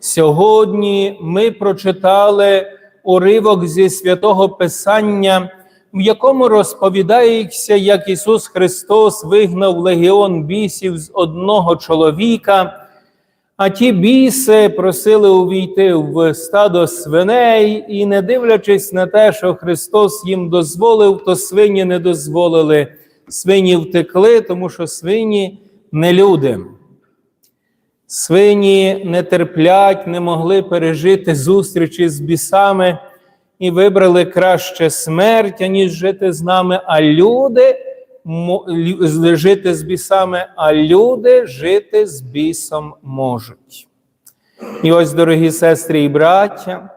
Сьогодні ми прочитали уривок зі святого Писання, в якому розповідається, як Ісус Христос вигнав легіон бісів з одного чоловіка, а ті біси просили увійти в стадо свиней, і, не дивлячись на те, що Христос їм дозволив, то свині не дозволили. Свині втекли, тому що свині не люди. Свині не терплять, не могли пережити зустрічі з бісами і вибрали краще смерть, аніж жити з нами, а люди жити з бісами, а люди жити з бісом можуть. І ось, дорогі сестри і браття,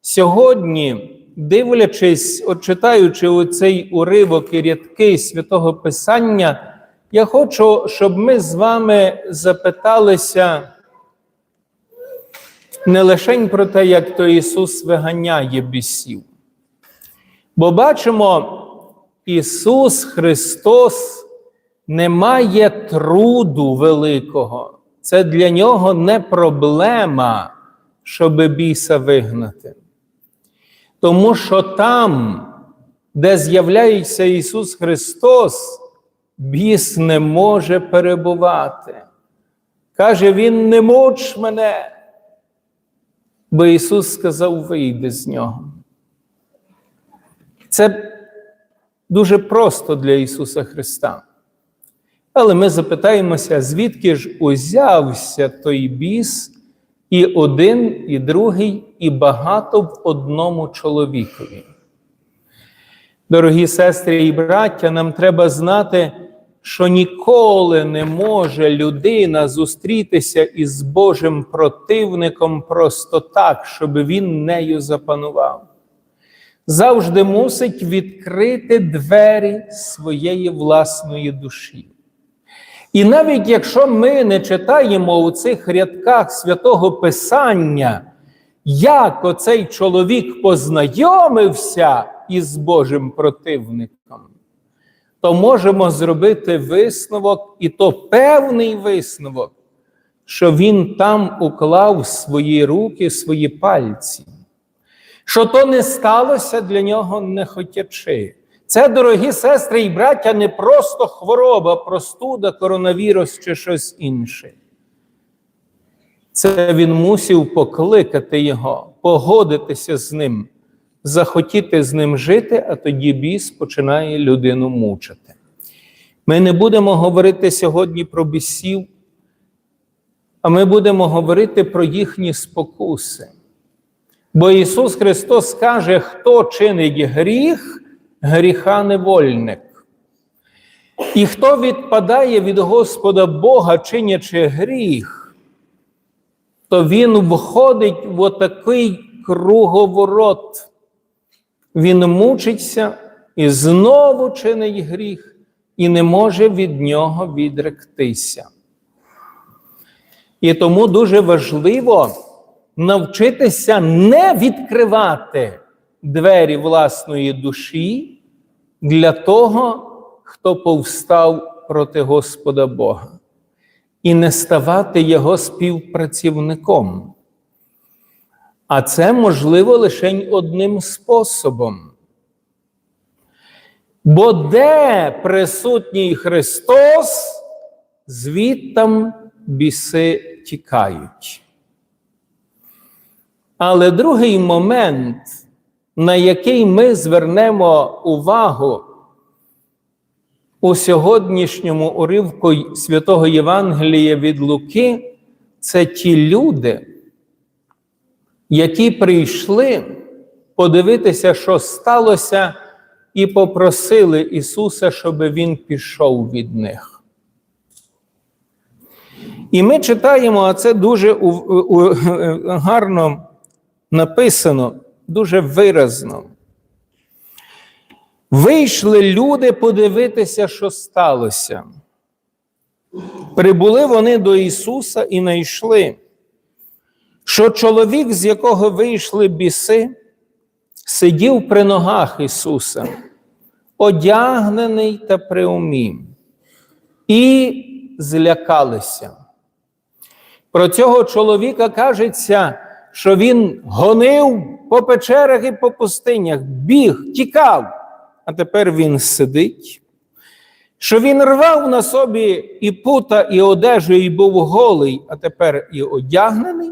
сьогодні, дивлячись, от читаючи оцей уривок і рядки святого Писання, я хочу, щоб ми з вами запиталися не лише про те, як то Ісус виганяє бісів. Бо бачимо, Ісус Христос не має труду великого. Це для Нього не проблема, щоб біса вигнати. Тому що там, де з'являється Ісус Христос, біс не може перебувати. Каже, Він не муч мене, бо Ісус сказав, вийди з нього. Це дуже просто для Ісуса Христа. Але ми запитаємося, звідки ж узявся той біс, і один, і другий, і багато в одному чоловікові. Дорогі сестри і браття, нам треба знати, що ніколи не може людина зустрітися із Божим противником просто так, щоб він нею запанував. Завжди мусить відкрити двері своєї власної душі. І навіть якщо ми не читаємо у цих рядках святого Писання, як оцей чоловік познайомився із Божим противником, то можемо зробити висновок, і то певний висновок, що він там уклав свої руки, свої пальці, що то не сталося для нього не хотячи. Це, дорогі сестри і браття, не просто хвороба, простуда, коронавірус чи щось інше. Це він мусив покликати його, погодитися з ним, захотіти з ним жити, а тоді біс починає людину мучити. Ми не будемо говорити сьогодні про бісів, а ми будемо говорити про їхні спокуси. Бо Ісус Христос каже, хто чинить гріх, гріха невольник. І хто відпадає від Господа Бога, чинячи гріх, то він входить в отакий круговорот. Він мучиться і знову чинить гріх, і не може від нього відректися. І тому дуже важливо навчитися не відкривати двері власної душі для того, хто повстав проти Господа Бога, і не ставати Його співпрацівником. А це можливо лише одним способом. Бо де присутній Христос, звідтам біси тікають. Але другий момент, на який ми звернемо увагу у сьогоднішньому уривку святого Євангелія від Луки, це ті люди, які прийшли подивитися, що сталося, і попросили Ісуса, щоб Він пішов від них. І ми читаємо, а це дуже гарно написано, дуже виразно. Вийшли люди подивитися, що сталося. Прибули вони до Ісуса і знайшли, що чоловік, з якого вийшли біси, сидів при ногах Ісуса, одягнений та приумів, і злякалися. Про цього чоловіка кажеться, що він гонив по печерах і по пустинях, біг, тікав, а тепер він сидить. Що він рвав на собі і пута, і одежу, і був голий, а тепер і одягнений,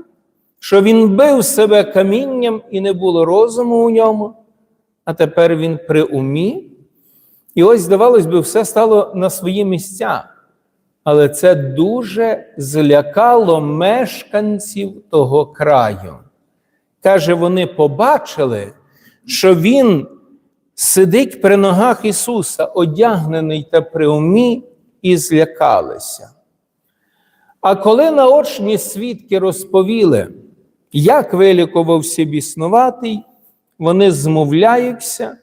що він бив себе камінням і не було розуму у ньому, а тепер він при умі. І ось, здавалось би, все стало на свої місця. Але це дуже злякало мешканців того краю. Каже, вони побачили, що він сидить при ногах Ісуса, одягнений та при умі, і злякалися. А коли наочні свідки розповіли, як вилікувався біснуватий, вони змовляються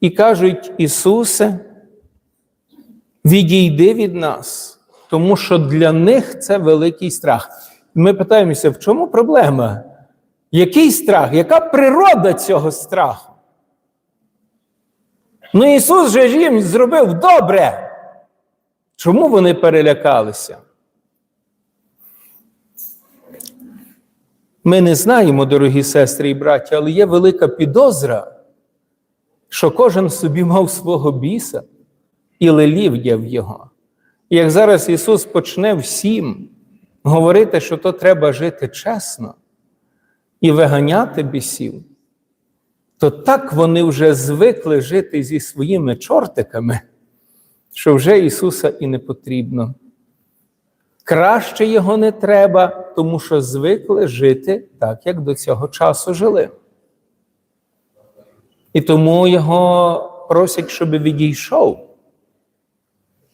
і кажуть, Ісусе, відійди від нас, тому що для них це великий страх. Ми питаємося, в чому проблема? Який страх? Яка природа цього страху? Ну Ісус же ж їм зробив добре. Чому вони перелякалися? Ми не знаємо, дорогі сестри і браті, але є велика підозра, що кожен собі мав свого біса і лелів'яв його. І як зараз Ісус почне всім говорити, що то треба жити чесно і виганяти бісів, то так вони вже звикли жити зі своїми чортиками, що вже Ісуса і не потрібно. Краще його не треба, тому що звикли жити так, як до цього часу жили. І тому його просять, щоб відійшов.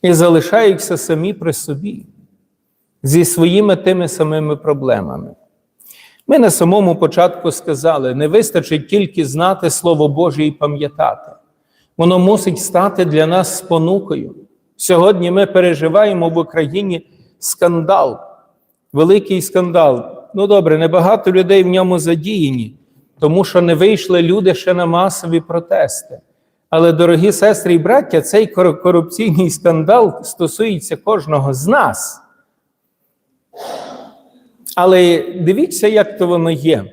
І залишаються самі при собі зі своїми тими самими проблемами. Ми на самому початку сказали: не вистачить тільки знати Слово Боже і пам'ятати. Воно мусить стати для нас спонукою. Сьогодні ми переживаємо в Україні скандал, великий скандал. Ну добре, небагато людей в ньому задіяні, тому що не вийшли люди ще на масові протести. Але, дорогі сестри і браття, цей корупційний скандал стосується кожного з нас. Але дивіться, як то воно є.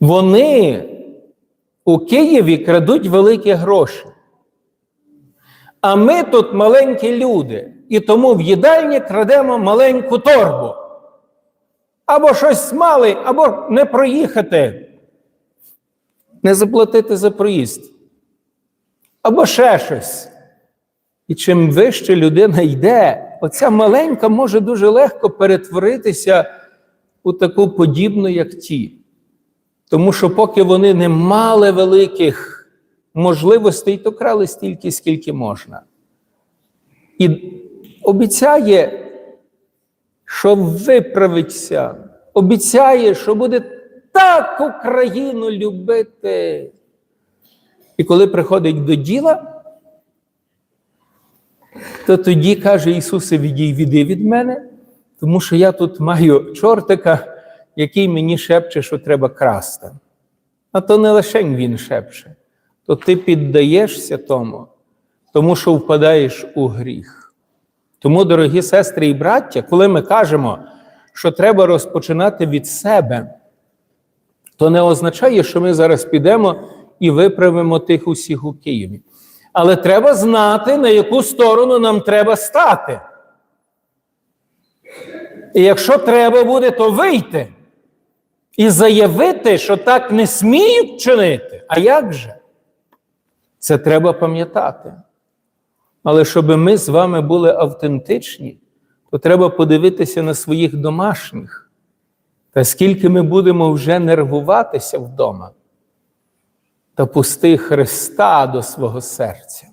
Вони у Києві крадуть великі гроші. А ми тут маленькі люди, і тому в їдальні крадемо маленьку торбу. Або щось мали, або не проїхати, не заплатити за проїзд. Або ще щось. І чим вище людина йде, оця маленька може дуже легко перетворитися у таку подібну, як ті. Тому що, поки вони не мали великих можливостей, то крали стільки, скільки можна. І обіцяє, що виправиться, обіцяє, що буде так Україну любити. І коли приходить до діла, то тоді каже Ісусе, відійди від мене, тому що я тут маю чортика, який мені шепче, що треба красти. А то не лише він шепче, то ти піддаєшся тому, тому що впадаєш у гріх. Тому, дорогі сестри і браття, коли ми кажемо, що треба розпочинати від себе, то не означає, що ми зараз підемо і виправимо тих усіх у Києві. Але треба знати, на яку сторону нам треба стати. І якщо треба буде, то вийти і заявити, що так не сміють чинити. А як же? Це треба пам'ятати. Але щоб ми з вами були автентичні, то треба подивитися на своїх домашніх. Та скільки ми будемо вже нервуватися вдома та пусти Христа до свого серця.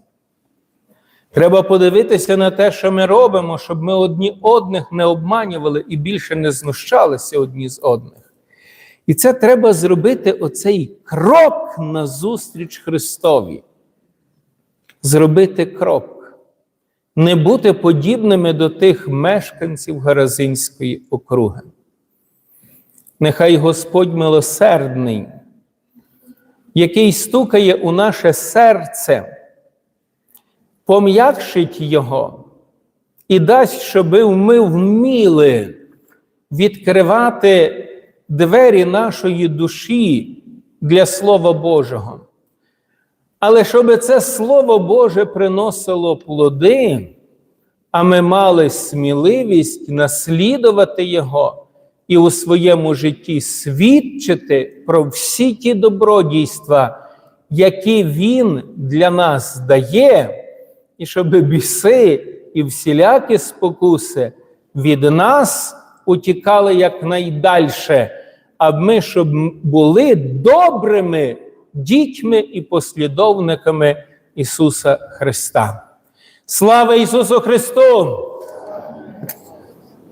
Треба подивитися на те, що ми робимо, щоб ми одні одних не обманювали і більше не знущалися одні з одних. І це треба зробити оцей крок назустріч Христові. Зробити крок, не бути подібними до тих мешканців Гаразинської округи. Нехай Господь милосердний який стукає у наше серце, пом'якшить його і дасть, щоб ми вміли відкривати двері нашої душі для Слова Божого. Але щоб це Слово Боже приносило плоди, а ми мали сміливість наслідувати Його і у своєму житті свідчити про всі ті добродійства, які Він для нас дає, і щоб біси і всілякі спокуси від нас утікали якнайдальше, а ми щоб були добрими дітьми і послідовниками Ісуса Христа. Слава Ісусу Христу!